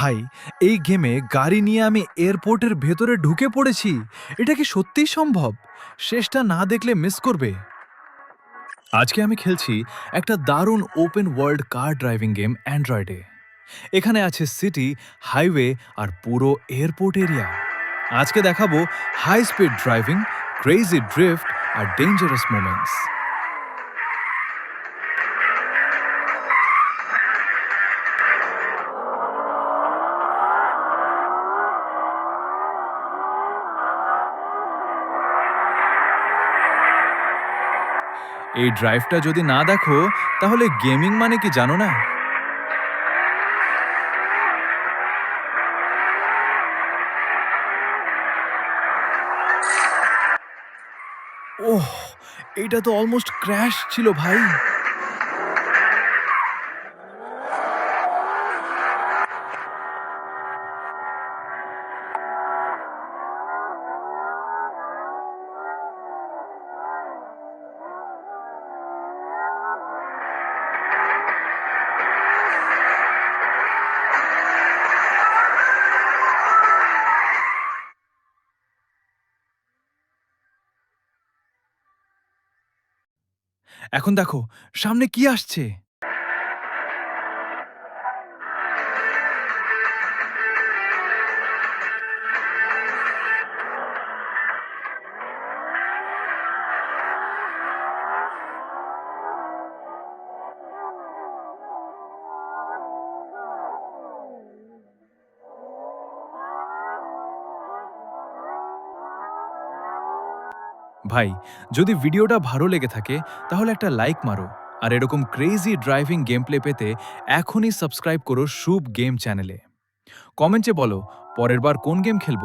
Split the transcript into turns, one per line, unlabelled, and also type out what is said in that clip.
ভাই, এই গেমে গাড়ি নিয়ে আমি এয়ারপোর্টের ভেতরে ঢুকে পড়েছি। এটা কি সত্যিই সম্ভব? শেষটা না দেখলে মিস করবে। আজকে আমি খেলছি একটা দারুণ open world car driving game অ্যান্ড্রয়েডে এখানে আছে সিটি হাইওয়ে আর পুরো এয়ারপোর্ট এরিয়া আজকে দেখাবো high speed driving crazy drift আর ডেঞ্জারাস মোমেন্টস এই ড্রাইভটা যদি না দেখো, তাহলে গেমিং মানে কি জানো না? ওহ এটা তো অলমোস্ট ক্র্যাশ ছিল ভাই। এখন দেখো সামনে কি আসছে? ভাই, যদি ভিডিওটা ভালো লেগে থাকে, তাহলে একটা লাইক মারো। আর এরকম ক্রেজি ড্রাইভিং গেম প্লে পেতে এখনই সাবস্ক্রাইব করো শুভ গেম চ্যানেলে কমেন্টে বলো, পরের বার কোন গেম খেলব?